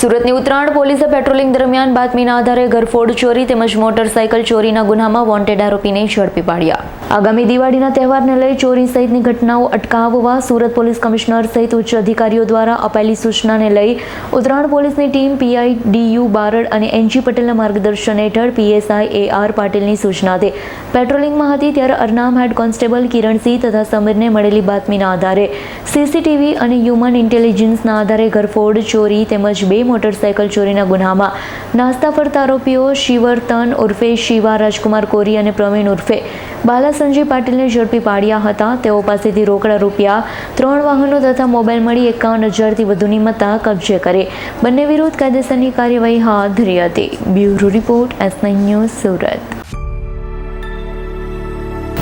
સુરતની ઉત્તરાયણ પોલીસે પેટ્રોલિંગ દરમિયાન બાતમીના આધારે ઘરફોડ ચોરી તેમજ મોટરસાયકલ ચોરીના ગુનામાં વોન્ટેડ આરોપીને ઝડપી પાડ્યા. આગામી દિવાળીના તહેવારને લઈ ચોરી સહિતની ઘટનાઓ અટકાવવા સુરત પોલીસ કમિશનર સહિત ઉચ્ચ અધિકારીઓ દ્વારા અપાયેલી સૂચનાને લઈ ઉત્તરાયણ પોલીસની ટીમ પીઆઈ ડીયુ બારડ અને એનજી પટેલના માર્ગદર્શન હેઠળ પીએસઆઈ એ આર પાટીલની સૂચનાથી પેટ્રોલિંગમાં હતી ત્યારે અરનામ હેડ કોન્સ્ટેબલ કિરણસિંહ તથા સમીરને મળેલી બાતમીના આધારે સીસીટીવી અને હ્યુમન ઇન્ટેલિજન્સના આધારે ઘરફોડ, ચોરી તેમજ બે મોટરસાયકલ ચોરીના ગુનામાં નાસ્તા ફરતા આરોપીઓ શિવર્તન ઉર્ફે શિવા રાજકુમાર કોરી અને પ્રવીણ ઉર્ફે બાલા સંજય પાટીલને ઝડપી પાડ્યા હતા. તેઓ પાસેથી રોકડા રૂપિયા, ત્રણ વાહનો તથા મોબાઈલ મળી એકાવન હજારથી વધુની મત્તા કબજે કરે. બંને વિરુદ્ધ કાયદેસરની કાર્યવાહી હાથ ધરી હતી. Bureau report S nine news Surat.